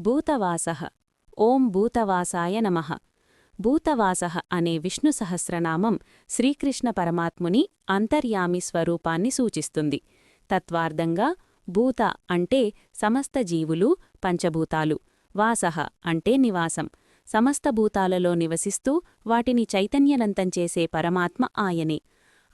భూతవాస. ఓం భూతవాసాయ నమః. భూతవాస అనే విష్ణు సహస్రనామం శ్రీకృష్ణ పరమాత్ముని అంతర్యామి స్వరూపాన్ని సూచిస్తుంది. తత్వార్థంగా భూత అంటే సమస్త జీవులు పంచభూతాలు. వాసః అంటే నివాసం. సమస్త భూతాలలో నివసిస్తూ వాటిని చైతన్యనంతం చేసే పరమాత్మ ఆయనే.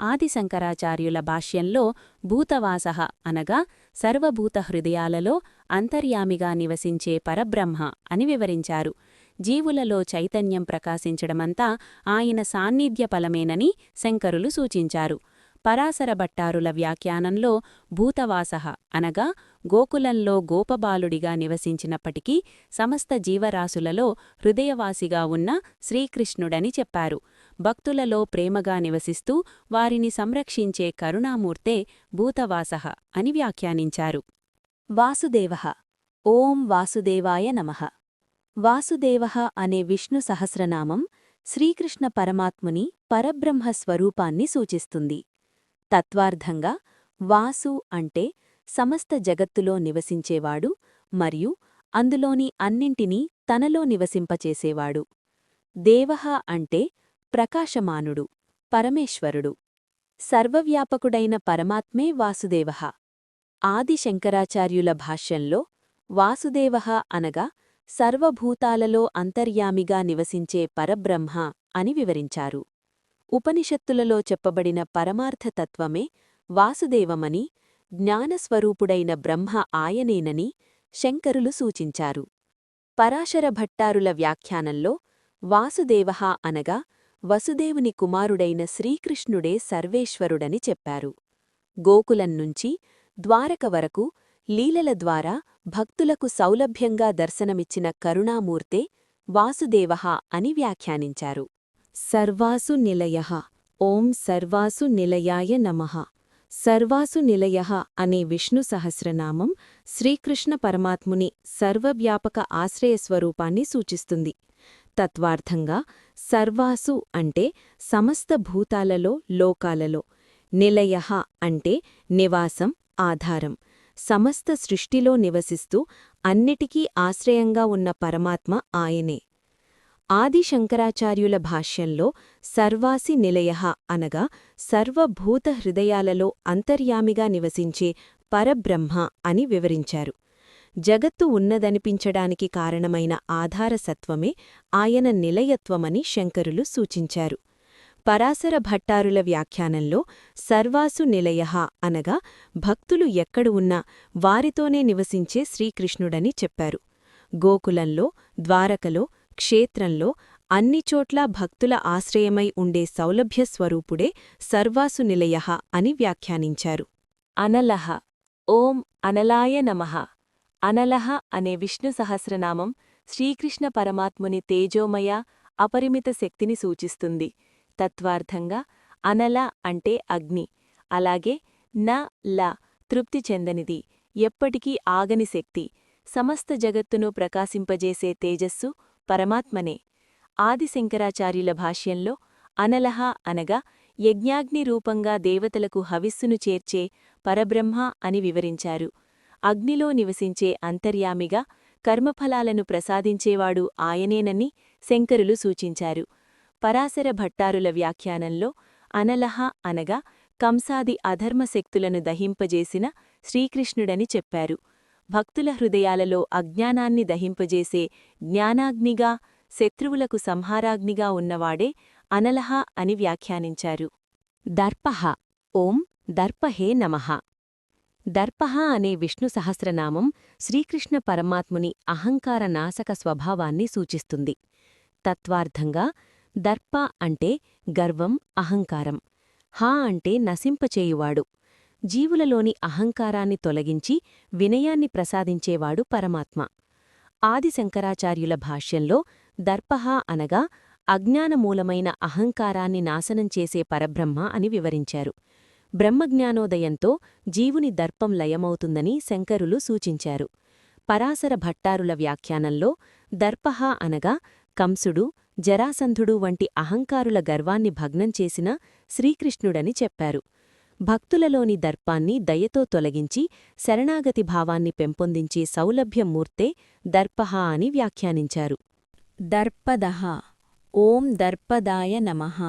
ఆది శంకరాచార్యుల భాష్యంలో భూతవాసః అనగా సర్వభూత హృదయాలలో అంతర్యామిగా నివసించే పరబ్రహ్మ అని వివరించారు. జీవులలో చైతన్యం ప్రకాశించడమంతా ఆయన సాన్నిధ్య ఫలమేనని శంకరులు సూచించారు. పరాశర భట్టారుల వ్యాఖ్యానంలో భూతవాసః అనగా గోకులంలో గోపబాలుడిగా నివసించినప్పటికీ సమస్త జీవరాశులలో హృదయవాసిగా ఉన్న శ్రీకృష్ణుడని చెప్పారు. భక్తులలో ప్రేమగా నివసిస్తూ వారిని సంరక్షించే కరుణామూర్తే భూతవాసః అని వ్యాఖ్యానించారు. వాసుదేవ. ఓం వాసుదేవాయ నమః. వాసుదేవ అనే విష్ణు సహస్రనామం శ్రీకృష్ణ పరమాత్ముని పరబ్రహ్మ స్వరూపాన్ని సూచిస్తుంది. తత్వార్థంగా వాసు అంటే సమస్త జగత్తులో నివసించేవాడు మరియు అందులోని అన్నింటినీ తనలో నివసింపచేసేవాడు. దేవః అంటే ప్రకాశమానుడు పరమేశ్వరుడు సర్వవ్యాపకుడైన పరమాత్మే వాసుదేవః. ఆది శంకరాచార్యుల భాష్యంలో వాసుదేవః అనగా సర్వభూతాలలో అంతర్యామిగా నివసించే పరబ్రహ్మ అని వివరించారు. ఉపనిషత్తులలో చెప్పబడిన పరమార్థతత్వమే వాసుదేవమని జ్ఞానస్వరూపుడైన బ్రహ్మ ఆయనేనని శంకరులు సూచించారు. పరాశర భట్టారుల వ్యాఖ్యానంలో వాసుదేవ అనగా వసుదేవుని కుమారుడైన శ్రీకృష్ణుడే సర్వేశ్వరుడని చెప్పారు. గోకులన్నుంచి ద్వారక వరకు లీలల ద్వారా భక్తులకు సౌలభ్యంగా దర్శనమిచ్చిన కరుణామూర్తే వాసుదేవ అని వ్యాఖ్యానించారు. సర్వాసు నిలయ ఓం సర్వాసు నిలయాయ నమః. సర్వాసు నిలయ అనే విష్ణు సహస్రనామం శ్రీకృష్ణ పరమాత్ముని సర్వవ్యాపక ఆశ్రయస్వరూపాన్ని సూచిస్తుంది. తత్వార్థంగా సర్వాసు అంటే సమస్త భూతాలలో లోకాలలో. నిలయ అంటే నివాసం ఆధారం. సమస్త సృష్టిలో నివసిస్తూ అన్నిటికీ ఆశ్రయంగా ఉన్న పరమాత్మ ఆయనే. ఆది శంకరాచార్యుల భాష్యంలో సర్వాసి నిలయ అనగా సర్వభూత హృదయాలలో అంతర్యామిగా నివసించే పరబ్రహ్మ అని వివరించారు. జగత్తు ఉన్నదనిపించడానికి కారణమైన ఆధారసత్వమే ఆయన నిలయత్వమని శంకరులు సూచించారు. పరాశర భట్టారుల వ్యాఖ్యానంలో సర్వాసు నిలయ అనగా భక్తులు ఎక్కడు ఉన్నా వారితోనే నివసించే శ్రీకృష్ణుడని చెప్పారు. గోకులంలో ద్వారకలో క్షేత్రంలో అన్నిచోట్లా భక్తుల ఆశ్రయమై ఉండే సౌలభ్యస్వరూపుడే సర్వాసు నిలయ అని వ్యాఖ్యానించారు. అనలహ. ఓం అనలాయ నమః. అనలహ అనే విష్ణు సహస్రనామం శ్రీకృష్ణ పరమాత్ముని తేజోమయ అపరిమిత శక్తిని సూచిస్తుంది. తత్వార్థంగా అనల అంటే అగ్ని. అలాగే న ల తృప్తి చెందనిది. ఎప్పటికీ ఆగని శక్తి. సమస్త జగత్తును ప్రకాశింపజేసే తేజస్సు పరమాత్మనే. ఆదిశంకరాచార్యుల భాష్యంలో అనలహ అనగా యజ్ఞాగ్ని రూపంగా దేవతలకు హవిస్సును చేర్చే పరబ్రహ్మ అని వివరించారు. అగ్నిలో నివసించే అంతర్యామిగా కర్మఫలాలను ప్రసాదించేవాడు ఆయనేనని శంకరులు సూచించారు. పరాశర భట్టారుల వ్యాఖ్యానంలో అనలహ అనగా కంసాది అధర్మశక్తులను దహింపజేసిన శ్రీకృష్ణుడని చెప్పారు. భక్తుల హృదయాలలో అజ్ఞానాన్ని దహింపజేసే జ్ఞానాగ్నిగా శత్రువులకు సంహారాగ్నిగా ఉన్నవాడే అనలహ అని వ్యాఖ్యానించారు. దర్పహ. ఓం దర్పహే నమః. దర్పహ అనే విష్ణు సహస్రనామం శ్రీకృష్ణ పరమాత్ముని అహంకార నాశక స్వభావాన్ని సూచిస్తుంది. తత్వార్థంగా దర్ప అంటే గర్వం అహంకారం. హా అంటే నశింపచేయువాడు. జీవులలోని అహంకారాన్ని తొలగించి వినయాన్ని ప్రసాదించేవాడు పరమాత్మ. ఆదిశంకరాచార్యుల భాష్యంలో దర్పహ అనగా అజ్ఞానమూలమైన అహంకారాన్ని నాశనం చేసే పరబ్రహ్మ అని వివరించారు. బ్రహ్మజ్ఞానోదయంతో జీవుని దర్పం లయమవుతుందని శంకరులు సూచించారు. పరాశర భట్టారుల వ్యాఖ్యానంలో దర్పహ అనగా కంసుడు జరాసంధుడు వంటి అహంకారుల గర్వాన్ని భగ్నం చేసిన శ్రీకృష్ణుడని చెప్పారు. భక్తులలోని దర్పాన్ని దయతో తొలగించి శరణాగతి భావాన్ని పెంపొందించే సౌలభ్యమూర్తే దర్పహ అని వ్యాఖ్యానించారు. దర్పదహ ఓం దర్పదాయ నమః.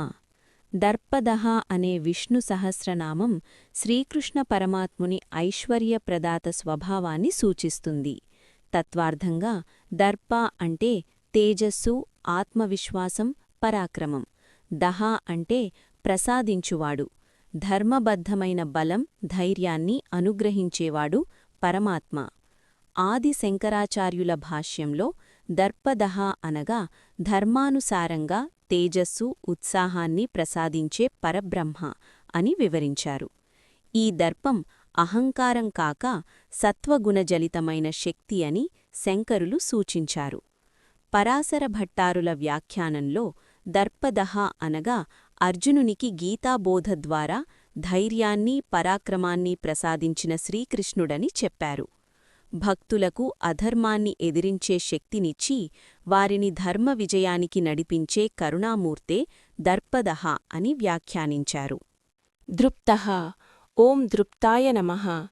దర్పదహ అనే విష్ణు సహస్రనామం శ్రీకృష్ణ పరమాత్ముని ఐశ్వర్యప్రదాత స్వభావాన్ని సూచిస్తుంది. తత్వార్థంగా దర్ప అంటే తేజస్సు ఆత్మవిశ్వాసం పరాక్రమం. దహ అంటే ప్రసాదించువాడు. ధర్మబద్ధమైన బలం ధైర్యాన్ని అనుగ్రహించేవాడు పరమాత్మ. ఆది శంకరాచార్యుల భాష్యంలో దర్పదహ అనగా ధర్మానుసారంగా తేజస్సు ఉత్సాహాన్ని ప్రసాదించే పరబ్రహ్మ అని వివరించారు. ఈ దర్పం అహంకారం కాక సత్వగుణజలితమైన శక్తి అని శంకరులు సూచించారు. పరాశర భట్టారుల వ్యాఖ్యానంలో దర్పదహ అనగా అర్జునునికి గీతాబోధ ద్వారా ధైర్యాన్ని పరాక్రమాన్ని ప్రసాదించిన శ్రీకృష్ణుడని చెప్పారు. భక్తులకు అధర్మాన్ని ఎదిరించే శక్తినిచ్చి వారిని ధర్మ విజయానికి నడిపించే కరుణామూర్తే దర్పదహ అని వ్యాఖ్యానించారు. దృప్తః. ఓం దృప్తాయ నమః.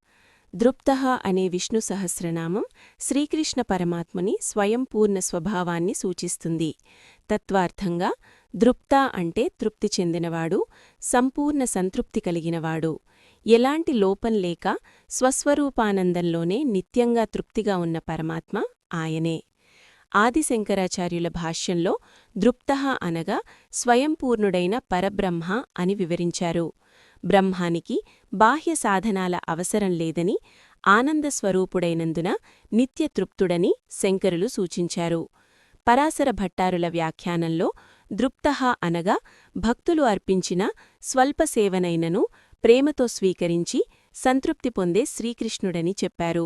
దృప్తః అనే విష్ణు సహస్రనామం శ్రీకృష్ణ పరమాత్మని స్వయంపూర్ణ స్వభావాన్ని సూచిస్తుంది. తత్వార్థంగా దృప్త అంటే తృప్తి చెందినవాడు సంపూర్ణ సంతృప్తి కలిగినవాడు. ఎలాంటి లోపం లేక స్వస్వరూపానందంలోనే నిత్యంగా తృప్తిగా ఉన్న పరమాత్మ ఆయనే. ఆదిశంకరాచార్యుల భాష్యంలో దృప్తః అనగా స్వయంపూర్ణుడైన పరబ్రహ్మ అని వివరించారు. బ్రహ్మానికి బాహ్య సాధనాల అవసరం లేదని ఆనందస్వరూపుడైనందున నిత్యతృప్తుడని శంకరులు సూచించారు. పరాశర భట్టారుల వ్యాఖ్యానంలో దృప్తః అనగా భక్తులు అర్పించిన స్వల్పసేవనైనను ప్రేమతో స్వీకరించి సంతృప్తి పొందే శ్రీకృష్ణుడని చెప్పారు.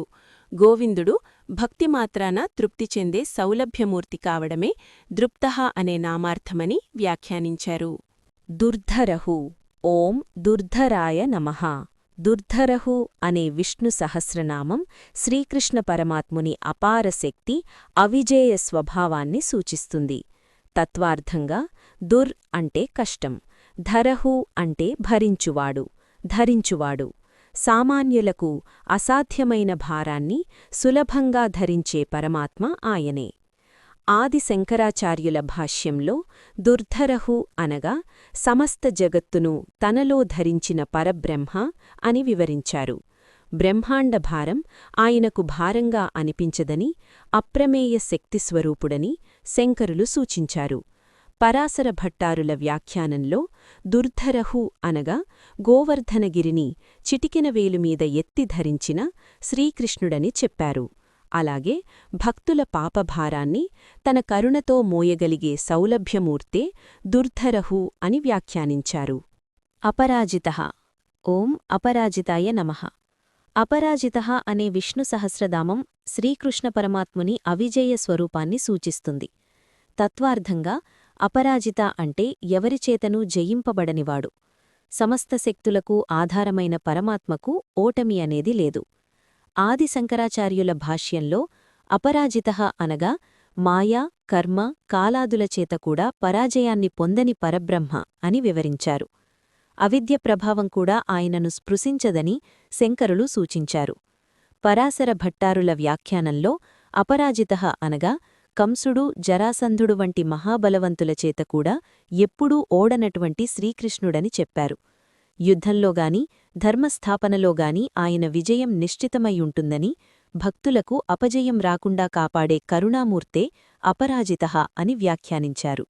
గోవిందుడు భక్తిమాత్రాన తృప్తి చెందే సౌలభ్యమూర్తి కావడమే దృప్తః అనే నామార్థమని వ్యాఖ్యానించారు. దుర్ధరహు ఓం దుర్ధరాయ నమః. దుర్ధరహు అనే విష్ణు సహస్రనామం శ్రీకృష్ణ పరమాత్ముని అపార శక్తి అవిజేయ స్వభావాన్ని సూచిస్తుంది. తత్వార్థంగా దుర్ అంటే కష్టం ధరహు అంటే భరించువాడు. ధరించువాడు. సామాన్యులకు అసాధ్యమైన భారాన్ని సులభంగా ధరించే పరమాత్మ ఆయనే. ఆది శంకరాచార్యుల భాష్యంలో దుర్ధరహు అనగా సమస్త జగత్తును తనలో ధరించిన పరబ్రహ్మ అని వివరించారు. బ్రహ్మాండ భారం ఆయనకు భారంగా అనిపించదని అప్రమేయ శక్తిస్వరూపుడని శంకరులు సూచించారు. పరాశర భట్టారుల వ్యాఖ్యానంలో దుర్ధరహు అనగా గోవర్ధనగిరిని చిటికిన వేలుమీద ఎత్తి ధరించిన శ్రీకృష్ణుడని చెప్పారు. అలాగే భక్తుల పాపభారాన్ని తన కరుణతో మోయగలిగే సౌలభ్యమూర్తే దుర్ధరహు అని వ్యాఖ్యానించారు. అపరాజిత ఓం అపరాజితాయ నమః. అపరాజిత అనే విష్ణు సహస్రధామం శ్రీకృష్ణ పరమాత్ముని అవిజయ స్వరూపాన్ని సూచిస్తుంది. తత్వార్థంగా అపరాజిత అంటే ఎవరిచేతనూ జయింపబడనివాడు. సమస్త శక్తులకు ఆధారమైన పరమాత్మకు ఓటమి అనేది లేదు. ఆది శంకరాచార్యుల భాష్యంలో అపరాజిత అనగా మాయా కర్మ కాలాదులచేత కూడా పరాజయాన్ని పొందని పరబ్రహ్మ అని వివరించారు. అవిద్య ప్రభావం కూడా ఆయనను స్పృశించదని శంకరులు సూచించారు. పరాశర భట్టారుల వ్యాఖ్యానంలో అపరాజిత అనగా కంసుడు జరాసంధుడు వంటి మహాబలవంతుల చేత కూడా ఎప్పుడూ ఓడనటువంటి శ్రీకృష్ణుడని చెప్పారు. యుద్ధంలోగాని ధర్మస్థాపనలోగాని ఆయన విజయం నిశ్చితమైయుంటుందని భక్తులకు అపజయం రాకుండా కాపాడే కరుణామూర్తే అపరాజిత అని వ్యాఖ్యానించారు.